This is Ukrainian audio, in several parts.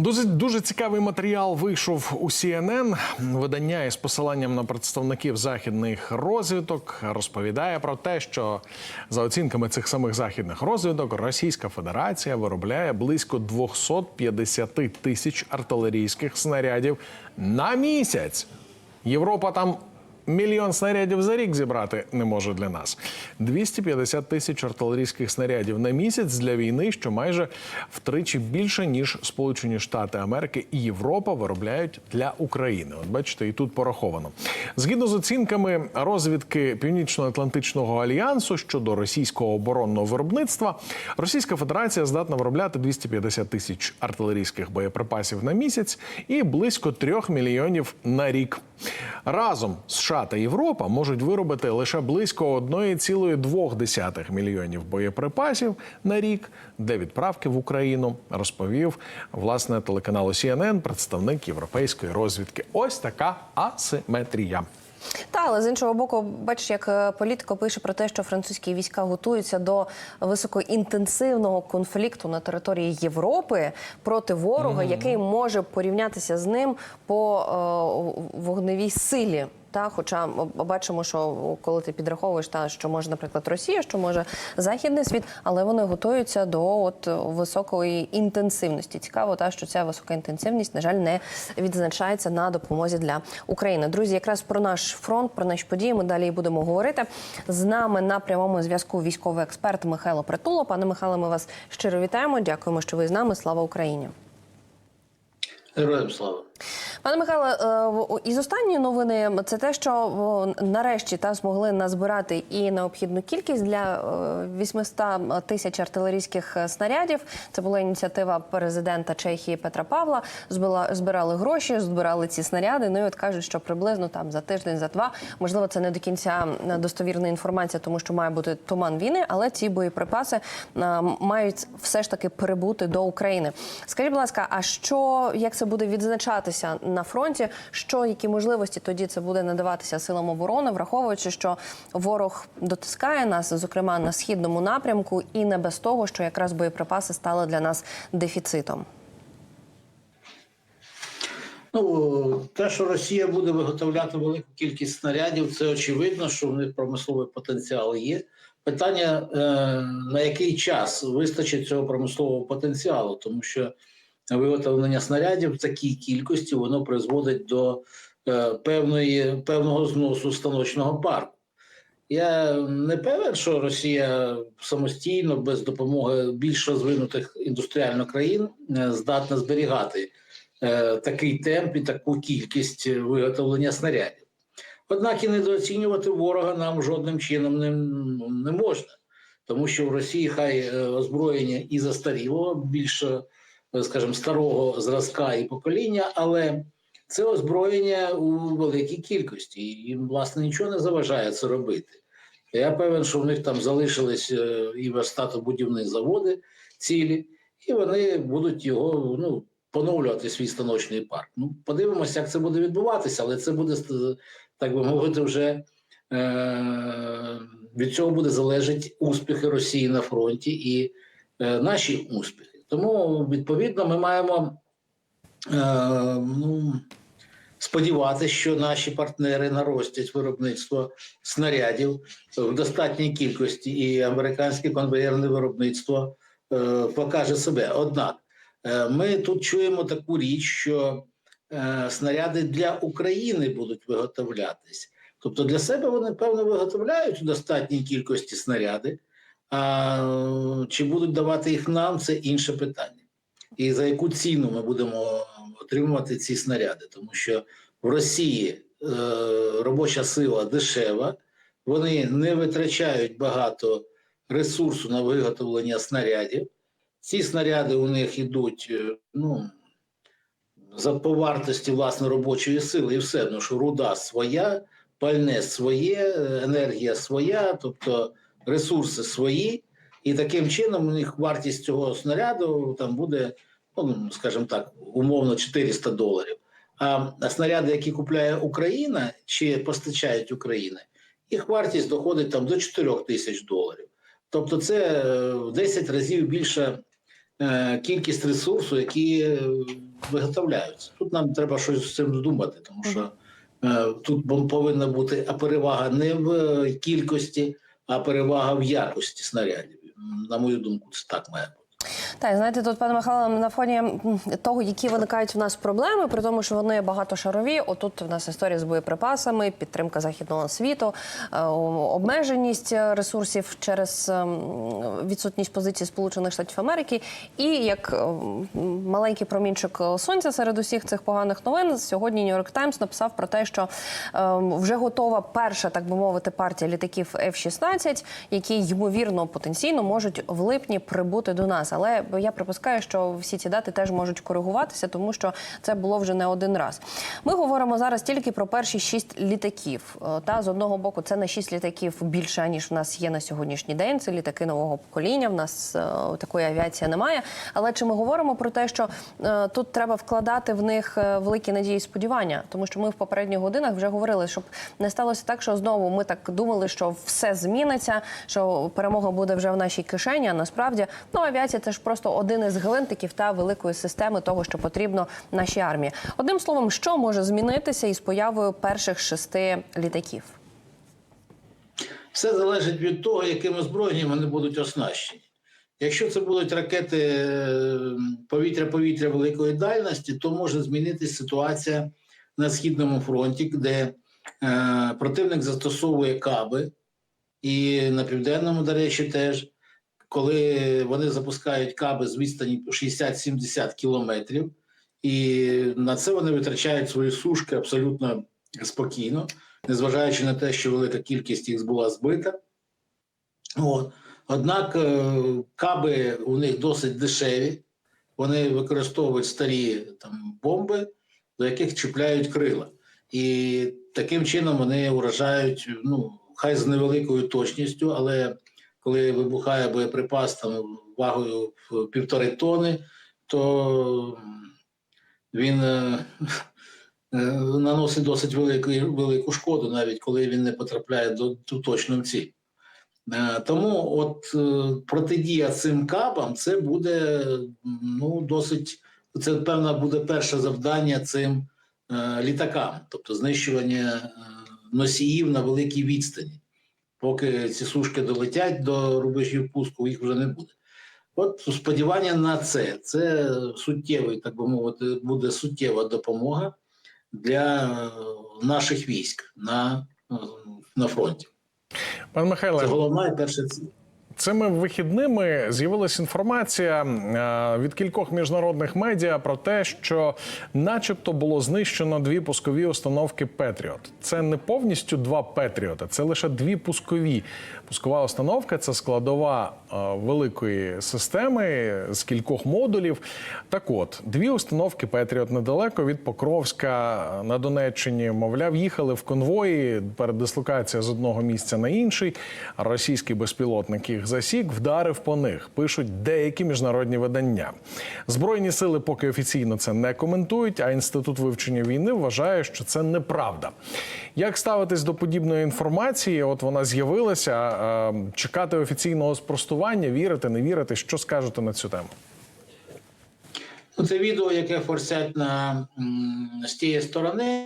Дуже дуже цікавий матеріал вийшов у CNN. Видання із посиланням на представників західних розвідок розповідає про те, що за оцінками цих самих західних розвідок Російська Федерація виробляє близько 250 тисяч артилерійських снарядів на місяць. Європа там Мільйон снарядів за рік зібрати не може для нас. 250 тисяч артилерійських снарядів на місяць для війни, що майже втричі більше ніж Сполучені Штати Америки і Європа виробляють для України. От бачите, і тут пораховано. Згідно з оцінками розвідки Північно-Атлантичного альянсу щодо російського оборонного виробництва, Російська Федерація здатна виробляти 250 тисяч артилерійських боєприпасів на місяць і близько 3 мільйонів на рік. Разом США та Європа можуть виробити лише близько 1,2 мільйонів боєприпасів на рік для відправки в Україну, розповів власне телеканалу CNN представник європейської розвідки. Ось така асиметрія. Та, але з іншого боку, бачиш, як е, політико пише про те, що французькі війська готуються до високоінтенсивного конфлікту на території Європи проти ворога, який може порівнятися з ним по е, вогневій силі. Та, хоча бачимо, що коли ти підраховуєш, та що може, наприклад, Росія, що може західний світ, але вони готуються до от високої інтенсивності. Цікаво, та що ця висока інтенсивність, на жаль, не відзначається на допомозі для України. Друзі, якраз про наш фронт, про наші події. Ми далі будемо говорити. З нами на прямому зв'язку військовий експерт Михайло Притуло. Пане Михайле, ми вас щиро вітаємо. Дякуємо, що ви з нами. Слава Україні. Героям слава. Пане Михайле, е, із останньої новини це те, що нарешті та змогли назбирати і необхідну кількість для е, 800 тисяч артилерійських снарядів. Це була ініціатива президента Чехії Петра Павла. Збила- збирали гроші, збирали ці снаряди. Ну і от кажуть, що приблизно там за тиждень, за два, можливо, це не до кінця достовірна інформація, тому що має бути туман війни, але ці боєприпаси е, мають все ж таки прибути до України. Скажіть, будь ласка, а що як це буде відзначатися на фронті? Що які можливості тоді це буде надаватися силам оборони, враховуючи, що ворог дотискає нас, зокрема на східному напрямку, і не без того, що якраз боєприпаси стали для нас дефіцитом. Ну, те, що Росія буде виготовляти велику кількість снарядів, це очевидно, що в них промисловий потенціал є. Питання, е, на який час вистачить цього промислового потенціалу, тому що виготовлення снарядів в такій кількості воно призводить до е, певної, певного зносу станочного парку. Я не певен, що Росія самостійно, без допомоги більш розвинутих індустріально країн, е, здатна зберігати е, такий темп і таку кількість виготовлення снарядів. Однак і недооцінювати ворога нам жодним чином не, не можна, тому що в Росії хай озброєння і застаріло, більше, скажімо, старого зразка і покоління, але це озброєння у великій кількості, і їм, власне, нічого не заважає це робити. Я певен, що в них там залишились е, і верстатобудівні заводи цілі, і вони будуть його ну, поновлювати свій станочний парк. Ну, подивимося, як це буде відбуватися, але це буде, так би мовити, вже е- від цього буде залежати успіхи Росії на фронті і е- наші успіхи. Тому, відповідно, ми маємо е- ну, сподіватися, що наші партнери наростять виробництво снарядів в достатній кількості, і американське конвеєрне виробництво е, покаже себе. Однак е, ми тут чуємо таку річ, що е, снаряди для України будуть виготовлятись. Тобто для себе вони певно виготовляють в достатній кількості снаряди, а чи будуть давати їх нам, це інше питання. І за яку ціну ми будемо отримувати ці снаряди, тому що в Росії е, робоча сила дешева, вони не витрачають багато ресурсу на виготовлення снарядів. Ці снаряди у них йдуть е, ну, за по вартості власне робочої сили, і все ну, що руда своя, пальне своє, е, енергія своя, тобто ресурси свої. І таким чином у них вартість цього снаряду там буде, ну, скажімо так, умовно 400 доларів. А снаряди, які купляє Україна чи постачають Україна, їх вартість доходить там до 4 тисяч доларів. Тобто, це е, в 10 разів більша е, кількість ресурсу, які е, виготовляються. Тут нам треба щось з цим думати, тому що тут повинна бути перевага не в кількості, а перевага в якості снарядів. На мою думку, це так має. Так, знаєте, тут пане Михайло, на фоні того, які виникають в нас проблеми, при тому, що вони багатошарові. Отут в нас історія з боєприпасами, підтримка західного світу, е, обмеженість е, ресурсів через ем, відсутність позиції Сполучених Штатів Америки. І як ем, маленький промінчик сонця серед усіх цих поганих новин, сьогодні York Times написав про те, що ем, вже готова перша, так би мовити, партія літаків F-16, які ймовірно потенційно можуть в липні прибути до нас. Але я припускаю, що всі ці дати теж можуть коригуватися, тому що це було вже не один раз. Ми говоримо зараз тільки про перші шість літаків. Е, Та з одного боку, це на шість літаків більше ніж в нас є на сьогоднішній день. Це літаки нового покоління. В нас е, такої авіації немає. Але чи ми говоримо про те, що е, тут треба вкладати в них великі надії і сподівання, тому що ми в попередніх годинах вже говорили, щоб не сталося так, що знову ми так думали, що все зміниться, що перемога буде вже в нашій кишені. А насправді ну авіація це ж просто один із гвинтиків та великої системи того, що потрібно нашій армії. Одним словом, що може змінитися із появою перших шести літаків? Все залежить від того, якими зброями вони будуть оснащені. Якщо це будуть ракети е, повітря-повітря великої дальності, то може змінитися ситуація на східному фронті, де е, противник застосовує каби, і на південному, до речі, теж, коли вони запускають каби з відстані 60-70 кілометрів, і на це вони витрачають свої сушки абсолютно спокійно, незважаючи на те, що велика кількість їх була збита. От. Однак е, каби у них досить дешеві, вони використовують старі там, бомби, до яких чіпляють крила. І таким чином вони уражають, ну, хай з невеликою точністю, але коли вибухає боєприпас там, вагою півтори тони, то він е, наносить досить велику, велику шкоду, навіть коли він не потрапляє до, до точної цілі. Е, Тому от е, протидія цим кабам це буде ну, досить, це певно буде перше завдання цим літакам, тобто знищування носіїв на великій відстані. Поки ці сушки долетять до рубежів пуску, їх вже не буде. От сподівання на це. Це суттєвий, так би мовити, буде суттєва допомога для е, наших військ на, е, на фронті. Пан Це головна і перша ціль. Цими вихідними з'явилася інформація е, від кількох міжнародних медіа про те, що, начебто, було знищено дві пускові установки Петріот. Це не повністю два Петріота, це лише дві пускові. Пускова установка це складова е, великої системи з кількох модулів. Так от, дві установки Петріот недалеко від Покровська е, на Донеччині, мовляв, їхали в конвої перед дислокація з одного місця на інший. Російський безпілотник їх засік, вдарив по них. Пишуть деякі міжнародні видання. Збройні сили поки офіційно це не коментують. А інститут вивчення війни вважає, що це неправда. Як ставитись до подібної інформації? От вона з'явилася. е, Чекати офіційного спростування, вірити, не вірити. Що скажете на цю тему? Ну, це відео, яке форсять на, з тієї сторони,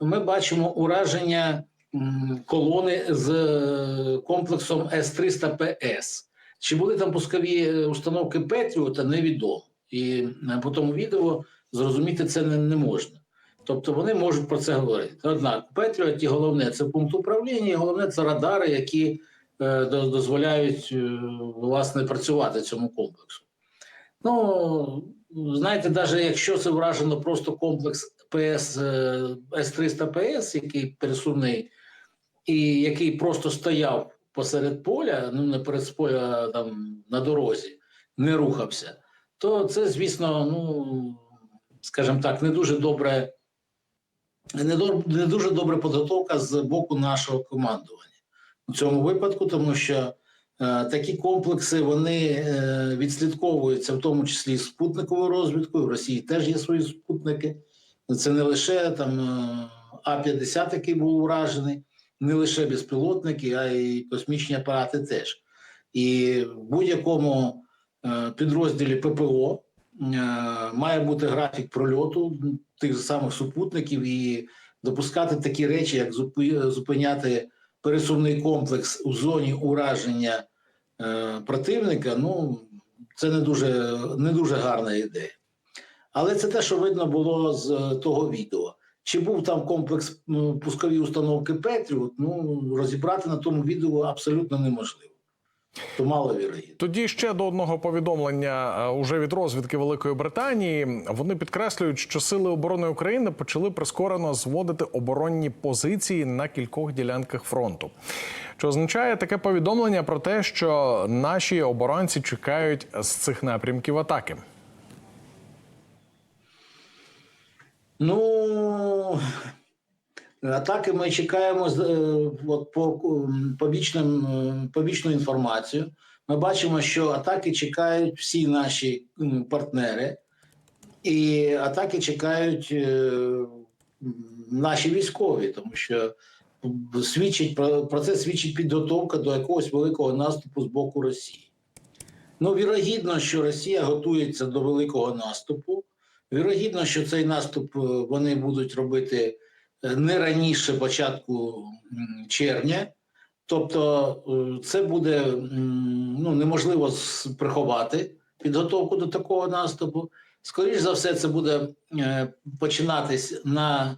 ми бачимо ураження колони з е, комплексом С-300ПС. Чи були там пускові е, установки Петріота, невідомо. І е, по тому відео зрозуміти це не, не можна. Тобто вони можуть про це говорити. Однак, в Петріоті головне це пункт управління, і головне це радари, які е, дозволяють е, власне працювати цьому комплексу. Ну, знаєте, навіть якщо це вражено просто комплекс ПС е, С-300 ПС, який пересувний, і який просто стояв посеред поля, ну не перед поля там на дорозі, не рухався, то це, звісно, ну скажімо так, не дуже добре, не, дор- не дуже добра підготовка з боку нашого командування у цьому випадку, тому що е, такі комплекси вони е, відслідковуються, в тому числі і спутниковою розвідкою. В Росії теж є свої спутники. Це не лише там е, А-50, який був уражений, не лише безпілотники, а й космічні апарати теж. І в будь-якому е, підрозділі ППО. Е, Має бути графік прольоту тих самих супутників і допускати такі речі, як зупиняти пересувний комплекс у зоні ураження е, противника. Ну це не дуже, не дуже гарна ідея. Але це те, що видно було з того відео. Чи був там комплекс м, пускові установки Петріот, ну розібрати на тому відео абсолютно неможливо. То маловірогідно. Тоді ще до одного повідомлення е, уже від розвідки Великої Британії. Вони підкреслюють, що сили оборони України почали прискорено зводити оборонні позиції на кількох ділянках фронту. Що означає таке повідомлення про те, що наші оборонці чекають з цих напрямків атаки. Ну атаки ми чекаємо з- е, от, по побічним, е, побічну інформацію. Ми бачимо, що атаки чекають всі наші партнери, і атаки чекають е, наші військові, тому що свідчить про, про це свідчить підготовка до якогось великого наступу з боку Росії. Ну, вірогідно, що Росія готується до великого наступу. Вірогідно, що цей наступ е, вони будуть робити е, не раніше початку червня. Тобто, е, це буде ну, неможливо приховати підготовку до такого наступу. Скоріше за все, це буде починатись на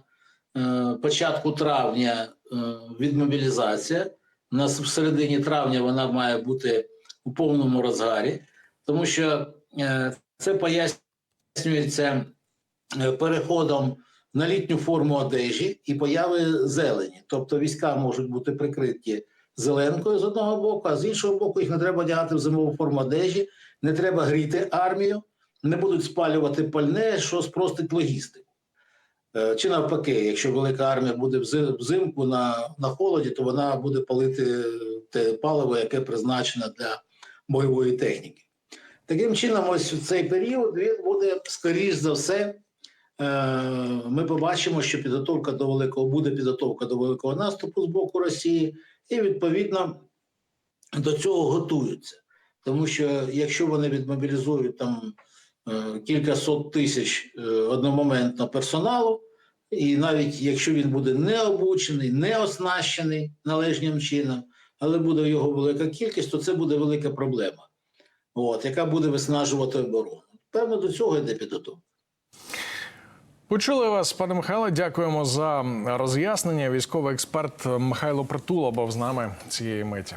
початку травня е, відмобілізація. У нас в середині травня вона має бути у повному розгарі, тому що це пояснюється е, переходом на літню форму одежі і появи зелені. Тобто війська можуть бути прикриті зеленкою з одного боку, а з іншого боку, їх не треба одягати в зимову форму одежі, не треба гріти армію, не будуть спалювати пальне, що спростить логістику. Е, Чи навпаки, якщо велика армія буде взимку на, на холоді, то вона буде палити те паливо, яке призначене для бойової техніки. Таким чином, ось в цей період він буде, скоріш за все, е, ми побачимо, що підготовка до великого буде підготовка до великого наступу з боку Росії, і відповідно до цього готуються. Тому що якщо вони відмобілізують там е, кілька сот тисяч е, одномоментно персоналу, і навіть якщо він буде не обучений, не оснащений належним чином, але буде його велика кількість, то це буде велика проблема, от, яка буде виснажувати оборону. Певно, до цього йде підготовка. Почули вас, пане Михайле. Дякуємо за роз'яснення. Військовий експерт Михайло Притула був з нами цієї миті.